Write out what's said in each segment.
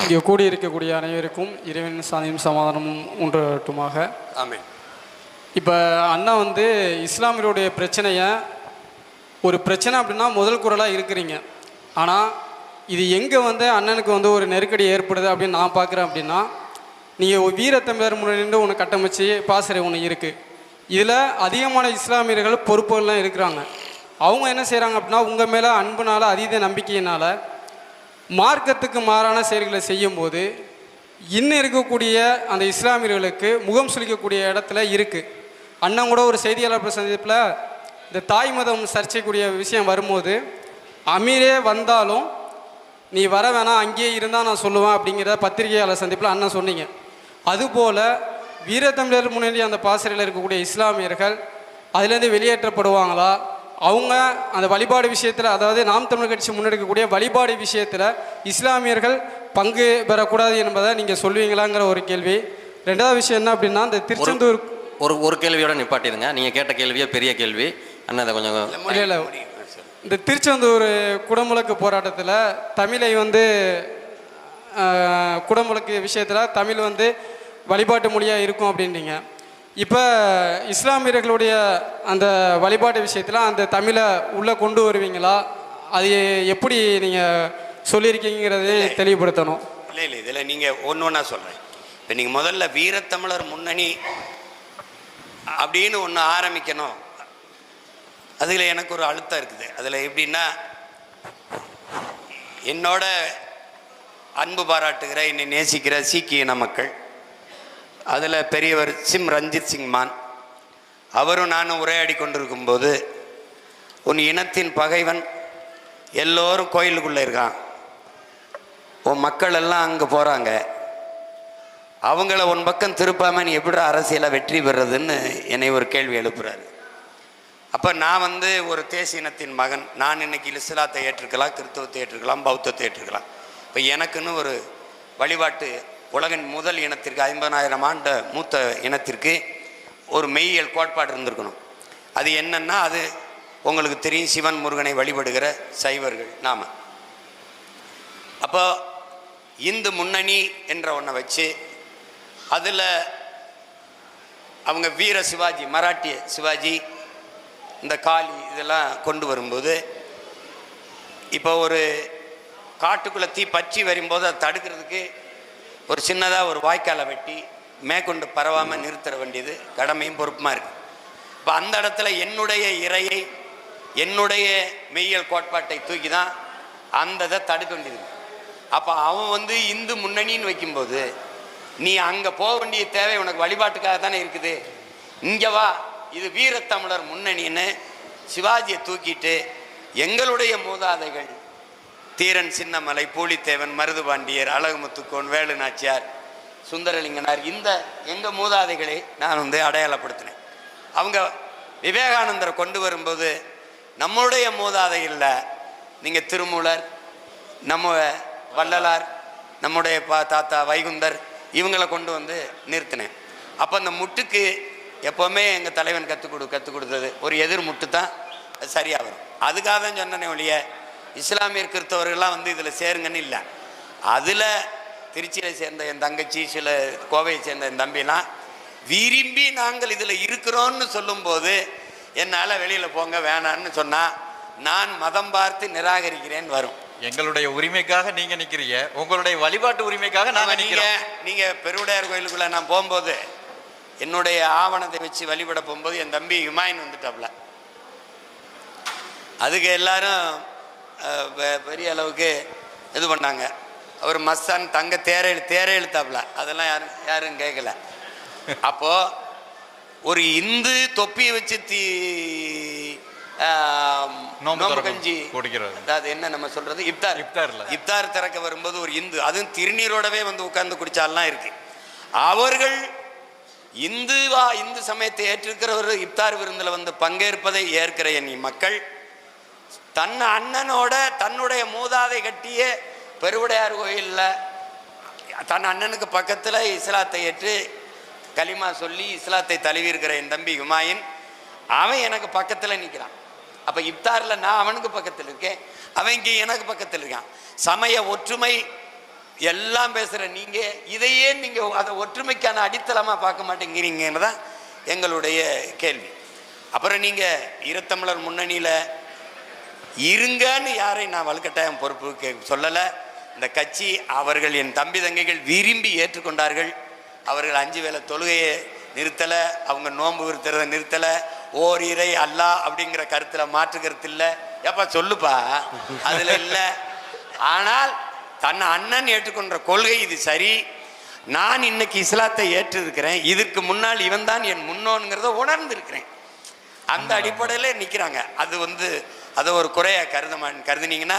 இங்கே கூடியிருக்கக்கூடிய அனைவருக்கும் இறைவன் சாந்தியும் சமாதானமும் உண்டாகட்டுமாக. ஆமென். இப்போ அண்ணா வந்து இஸ்லாமியருடைய பிரச்சனையை ஒரு பிரச்சனை அப்படின்னா முதல் குரலாக இருக்கிறீங்க. ஆனால் இது எங்கே வந்து அண்ணனுக்கு வந்து ஒரு நெருக்கடி ஏற்படுது அப்படின்னு நான் பார்க்குறேன் அப்படின்னா நீங்கள் வீரத்தமிழர் முன்னாடி ஒன்று கட்டமைச்சு பாசறை ஒன்று இருக்குது இதில் அதிகமான இஸ்லாமியர்கள் பொறுப்புகள்லாம் இருக்கிறாங்க. அவங்க என்ன செய்கிறாங்க அப்படின்னா உங்கள் மேலே அன்புனால அதீத நம்பிக்கையினால் மார்க்கத்துக்கு மாறான செயல்களை செய்யும்போது இன்னும் இருக்கக்கூடிய அந்த இஸ்லாமியர்களுக்கு முகம் சுளிக்கக்கூடிய இடத்துல இருக்குது அண்ணன் கூட ஒரு செய்தியாளர் சந்திப்பில் இந்த தாய் மதம் சர்ச்சைக்குரிய விஷயம் வரும்போது அமீரே வந்தாலும் நீ வர வேணாம் அங்கேயே இருந்தால் நான் சொல்லுவேன் அப்படிங்கிற பத்திரிகையாளர் சந்திப்பில் அண்ணன் சொன்னீங்க. அதுபோல் வீரத்தமிழர் முன்னேறி அந்த பாசறையில் இருக்கக்கூடிய இஸ்லாமியர்கள் அதுலேருந்து வெளியேற்றப்படுவாங்களா? அவங்க அந்த வழிபாடு விஷயத்தில் அதாவது நாம் தமிழர் கட்சி முன்னெடுக்கக்கூடிய வழிபாடு விஷயத்தில் இஸ்லாமியர்கள் பங்கு பெறக்கூடாது என்பதை நீங்கள் சொல்லுவீங்களாங்கிற ஒரு கேள்வி. ரெண்டாவது விஷயம் என்ன அப்படின்னா இந்த திருச்செந்தூர் ஒரு ஒரு கேள்வியோட நிப்பாட்டிடுங்க. நீங்கள் கேட்ட கேள்வியே பெரிய கேள்வி. அண்ணா அதை கொஞ்சம் இல்லை இல்லை இந்த திருச்செந்தூர் குடமுழக்கு போராட்டத்தில் தமிழை வந்து குடமுழக்கு விஷயத்தில் தமிழ் வந்து வழிபாட்டு மொழியாக இருக்கும் அப்படின்றீங்க. இப்போ இஸ்லாமியர்களுடைய அந்த வழிபாட்டு விஷயத்தில் அந்த தமிழை உள்ளே கொண்டு வருவீங்களா? அது எப்படி நீங்கள் சொல்லியிருக்கீங்கிறது தெளிவுபடுத்தணும். இல்லை இல்லை இதில் நீங்கள் ஒன்று ஒன்றா சொல்கிறேன் இப்போ நீங்கள் முதல்ல வீரத்தமிழர் முன்னணி அப்படின்னு ஒன்று ஆரம்பிக்கணும். அதில் எனக்கு ஒரு அழுத்தம் இருக்குது. அதில் எப்படின்னா என்னோட அன்பு பாராட்டுகிற என்னை நேசிக்கிற சீக்கிய மக்கள் அதில் பெரியவர் சிம் ரஞ்சித் சிங் மான் அவரும் நானும் உரையாடி கொண்டிருக்கும்போது உன் இனத்தின் பகைவன் எல்லோரும் கோயிலுக்குள்ளே இருக்கான். உன் மக்கள் எல்லாம் அங்கே போகிறாங்க அவங்கள உன் பக்கம் திருப்பாமல் நீ எப்படி அரசியலை வெற்றி பெறுறதுன்னு என்னை ஒரு கேள்வி எழுப்புறாரு. அப்போ நான் வந்து ஒரு தேசிய இனத்தின் மகன். நான் இன்னைக்கு இஸ்லாத்தை ஏற்றுக்கலாம் கிறிஸ்தவத்தை ஏற்றுக்கலாம் பௌத்தத்தை ஏற்றுக்கலாம். இப்போ எனக்குன்னு ஒரு வழிபாட்டு உலகின் முதல் இனத்திற்கு ஐம்பதாயிரம் ஆண்டு மூத்த இனத்திற்கு ஒரு மெய்யியல் கோட்பாடு இருந்திருக்கணும். அது என்னன்னா அது உங்களுக்கு தெரியும் சிவன் முருகனை வழிபடுகிற சைவர்கள் நாம். அப்போ இந்து முன்னணி என்ற ஒன்றை வச்சு அதில் அவங்க வீர சிவாஜி மராட்டிய சிவாஜி இந்த காளி இதெல்லாம் கொண்டு வரும்போது இப்போ ஒரு காட்டுக்குள்ளே தீ பற்றி வரும்போது அதை தடுக்கிறதுக்கு ஒரு சின்னதாக ஒரு வாய்க்காலை வெட்டி மேற்கொண்டு பரவாமல் நிறுத்த வேண்டியது கடமையும் பொறுப்புமாக இருக்குது இப்போ அந்த இடத்துல என்னுடைய இறையை என்னுடைய மெய்யல் கோட்பாட்டை தூக்கி தான் அந்த இதை தடுக்க வேண்டியது. அப்போ அவன் வந்து இந்து முன்னணின்னு வைக்கும்போது நீ அங்கே போக வேண்டிய தேவை உனக்கு வழிபாட்டுக்காக தானே இருக்குது. இங்கே வா இது வீரத்தமிழர் முன்னணின்னு சிவாஜியை தூக்கிட்டு எங்களுடைய மூதாதைகள் தீரன் சின்னமலை பூலித்தேவன் மருதுபாண்டியர் அழகுமுத்துக்கோன் வேலு நாச்சியார் சுந்தரலிங்கனார் இந்த எங்கள் மூதாதைகளை நான் வந்து அடையாளப்படுத்தினேன். அவங்க விவேகானந்தரை கொண்டு வரும்போது நம்முடைய மூதாதைகளில் நீங்கள் திருமூலர் நம்ம வள்ளலார் நம்முடைய பா தாத்தா வைகுந்தர் இவங்களை கொண்டு வந்து நிறுத்தினேன். அப்போ அந்த முட்டுக்கு எப்போவுமே எங்கள் தலைவன் கற்றுக் கொடு கற்றுக் கொடுத்தது. ஒரு எதிர் முட்டு தான் சரியாக வரும் அதுக்காக தான் சொன்னனே ஒழிய இஸ்லாமியர் கிறிஸ்தவர்கள்லாம் வந்து இதில் சேருங்கன்னு இல்லை. அதில் திருச்சியில் சேர்ந்த என் தங்கச்சி சில கோவையை சேர்ந்த என் தம்பிலாம் விரும்பி நாங்கள் இதில் இருக்கிறோன்னு சொல்லும்போது என்னால் வெளியில் போங்க வேணான்னு சொன்னால் நான் மதம் பார்த்து நிராகரிக்கிறேன் வரும். எங்களுடைய உரிமைக்காக நீங்க நிக்கிறீங்க. உங்களுடைய வழிபாட்டு உரிமைக்காக நாங்க நீங்க நீங்க பெருவுடையார் கோயிலுக்குள்ள நான் போகும்போது என்னுடைய ஆவணத்தை வச்சு வழிபட போகும்போது என் தம்பி ஹுமாயின் வந்துட்டாப்ல. அதுக்கு எல்லாரும் பெரிய அளவுக்கு இது பண்ணாங்க. அவர் மஸ்தான் தங்க தேர தேர எழுத்தாப்புல. அதெல்லாம் யாரும் யாரும் கேட்கல அப்போ ஒரு இந்து தொப்பியை வச்சு தீ திறக்கும், கஞ்சி. அதாவது என்ன நம்ம சொல்றது? இப்தார். இப்தார்ல. இப்தார் திறக்க வரும்போது ஒரு இந்து அதுவும் திருநீரோடவே வந்து உட்கார்ந்து குடிச்சாலாம் இருக்கு. அவர்கள் இந்துவா இந்து சமயத்தை ஏற்றிருக்கிறவர் இப்தார் விருந்தில் வந்து பங்கேற்பதை ஏற்கிற என் மக்கள் தன் அண்ணனோட தன்னுடைய மூதாதை கட்டிய பெருவுடையார் கோயிலில் தன் அண்ணனுக்கு பக்கத்தில் இஸ்லாத்தை ஏற்று களிமா சொல்லி இஸ்லாத்தை தழுவி இருக்கிற என் தம்பி ஹுமாயின் அவன் எனக்கு பக்கத்தில் நிற்கிறான் அப்போ இப்தாரில் நான் அவனுக்கு பக்கத்தில் இருக்கேன் அவன் இங்கே எனக்கு பக்கத்தில் இருக்கான். சமய ஒற்றுமை எல்லாம் பேசுகிற நீங்கள் இதையே நீங்கள் அதை ஒற்றுமைக்கான அடித்தளமாக பார்க்க மாட்டேங்கிறீங்கன்னு தான் எங்களுடைய கேள்வி. அப்புறம் நீங்கள் ஈரத்தமிழர் முன்னணியில் இருங்கன்னு யாரை நான் வலுக்கட்டாயம் பொறுப்பு சொல்லலை. இந்த கட்சி அவர்கள் என் தம்பி தங்கைகள் விரும்பி ஏற்றுக்கொண்டார்கள். அவர்கள் அஞ்சு வேளை தொழுகையை நிறுத்தலை அவங்க நோன்பு நிறுத்துறதை நிறுத்தலை ஓர் இறை அல்லா அப்படிங்கிற கருத்தில் மாற்று கருத்து இல்லை. ஏப்பா சொல்லுப்பா. அதில் இல்லை. ஆனால் தன் அண்ணன் ஏற்றுக்கொண்ட கொள்கை இது சரி. நான் இன்னைக்கு இஸ்லாத்தை ஏற்றிருக்கிறேன். இதற்கு முன்னால் இவன் தான் என் முன்னோனுங்கிறத உணர்ந்திருக்கிறேன். அந்த அடிப்படையில் நிற்கிறாங்க அது வந்து அதை ஒரு குறையா கருத கருதுனீங்கன்னா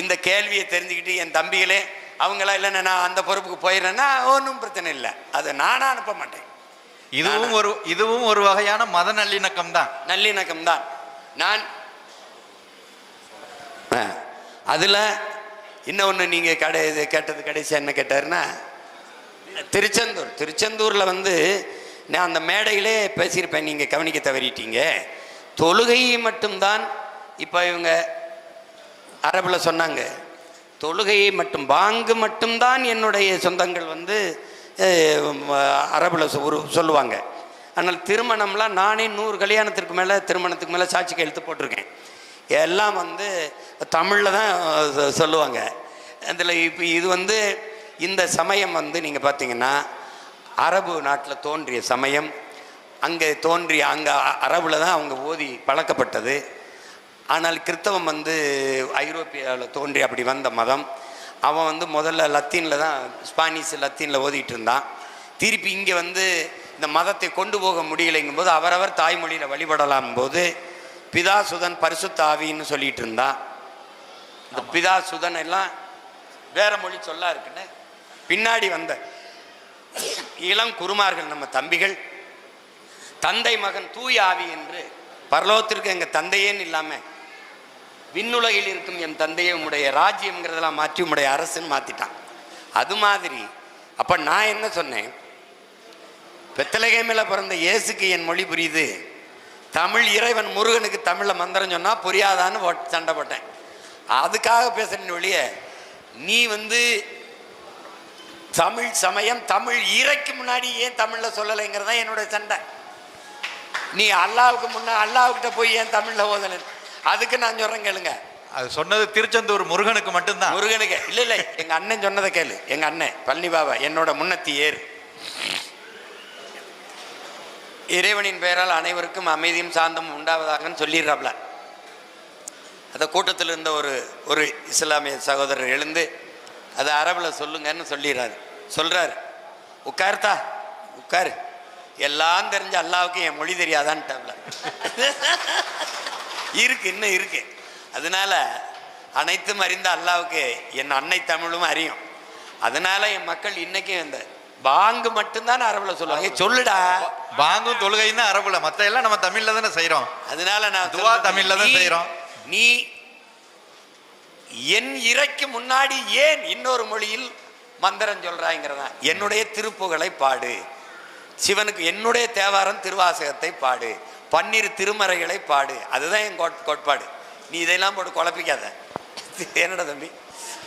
இந்த கேள்வியை தெரிஞ்சுக்கிட்டு என் தம்பிகளே அவங்களாம் இல்லைன்னா நான் அந்த பொறுப்புக்கு போயிடுறேன்னா ஒன்றும் பிரச்சனை இல்லை. அதை நானாக அனுப்ப மாட்டேன். இதுவும் ஒரு இதுவும் ஒரு வகையான மத நல்லிணக்கம் தான். நல்லிணக்கம் தான். நான் அதில் இன்னொன்று நீங்கள் கடை இது கேட்டது கடைசி என்ன கேட்டாருன்னா திருச்செந்தூர். திருச்செந்தூரில் வந்து நான் அந்த மேடையிலே பேசியிருப்பேன். நீங்கள் கவனிக்க தவறிட்டீங்க. தொழுகை மட்டும்தான் இப்போ இவங்க அரபில் சொன்னாங்க தொழுகையை மட்டும் பாங்கு மட்டும்தான் என்னுடைய சொந்தங்கள் வந்து அரபில் ஒரு சொல்லுவாங்க. ஆனால் திருமணம்லாம் நானே நூறு கல்யாணத்திற்கு மேலே திருமணத்துக்கு மேலே சாட்சி எழுத்து போட்டிருக்கேன். எல்லாம் வந்து தமிழில் தான் சொல்லுவாங்க. அதில் இப்போ இது வந்து இந்த சமயம் வந்து நீங்கள் பார்த்தீங்கன்னா அரபு நாட்டில் தோன்றிய சமயம் அங்கே தோன்றிய அங்கே அரபில் தான் அவங்க ஓதி பழக்கப்பட்டது. ஆனால் கிறித்தவம் வந்து ஐரோப்பியாவில் தோன்றி அப்படி வந்த மதம். அவன் வந்து முதல்ல லத்தீனில் தான் ஸ்பானிஷ் லத்தீனில் ஓதிட்டு இருந்தான். திருப்பி இங்கே வந்து இந்த மதத்தை கொண்டு போக முடியலைங்கும் போது அவரவர் தாய்மொழியில் வழிபடலாம் போது பிதா சுதன் பரிசுத்த ஆவின்னு சொல்லிட்டு இருந்தான். இந்த பிதா சுதன் எல்லாம் வேற மொழி சொல்லா இருக்குன்னு பின்னாடி வந்த இளம் குருமார்கள் நம்ம தம்பிகள். தந்தை மகன் தூய ஆவி என்று. பரலோகத்திற்கு எங்கள் தந்தையேன்னு இல்லாமல் விண்ணுலகில் இருக்கும் என் தந்தையை உம்முடைய ராஜ்யம்ங்கிறதெல்லாம் மாற்றி உம்முடைய அரசுன்னு மாற்றிட்டான் அது மாதிரி அப்போ நான் என்ன சொன்னேன்? பெத்தலகேமில் பிறந்த இயேசுக்கு என் மொழி புரியுது. தமிழ் இறைவன் முருகனுக்கு தமிழில் மந்திரம் சொன்னால் புரியாதான்னு சண்டை போட்டேன். அதுக்காக பேசுறேன் ஒழிய நீ வந்து தமிழ் சமயம் தமிழ் இறைக்கு முன்னாடி ஏன் தமிழில் சொல்லலைங்கிறது தான் என்னுடைய சண்டை. நீ அல்லாவுக்கு முன்னே அல்லாவுக்கிட்ட போய் ஏன் தமிழில் ஓதலை? அதுக்கு நான் சொல்கிறேன் கேளுங்க. அது சொன்னது திருச்செந்தூர் முருகனுக்கு மட்டும்தான். முருகனுக்கு இல்லை இல்லை எங்கள் அண்ணன் சொன்னதை கேளு. எங்கள் அண்ணன் பழனி பாபா என்னோட முன்னத்தி ஏறு. இறைவனின் பெயரால் அனைவருக்கும் அமைதியும் சாந்தமும் உண்டாவதாகன்னு சொல்லிடுறாப்ல. அந்த கூட்டத்தில் இருந்த ஒரு ஒரு இஸ்லாமிய சகோதரர் எழுந்து அது அரபில் சொல்லுங்கன்னு சொல்லிடுறாரு. சொல்றாரு உட்காருத்தா? உட்காரு. எல்லாம் தெரிஞ்ச அல்லாவுக்கு என் மொழி தெரியாதான்ட்டாப்ல. இருக்கு இன்னும் இருக்கு. அதனால அனைத்தும் அறிந்த அல்லாவுக்கு என் அன்னை தமிழும் அறியும். அதனால என் மக்கள் இன்னைக்கும் இந்த பாங்கு மட்டும்தான் அரபில் சொல்லுவாங்க. "ஏய், சொல்லுடா. பாங்கும் தொழுகைன்னு அரபுல. மத்த எல்லாம் நம்ம தமிழ்ல தானே செய்றோம். அதனால நான் துவா தமிழ்ல தான் செய்றோம். நீ என் இறைக்கு முன்னாடி ஏன் இன்னொரு மொழியில் மந்திரம் சொல்றாங்கிறதா என்னுடைய திருப்புகளை பாடு. சிவனுக்கு என்னுடைய தேவாரம் திருவாசகத்தை பாடு. பன்னிரு திருமறைகளை பாடு. அதுதான் என் கோட்- கோட்பாடு. நீ இதெல்லாம் போட்டு குழப்பிக்காத. என்னடா தம்பி?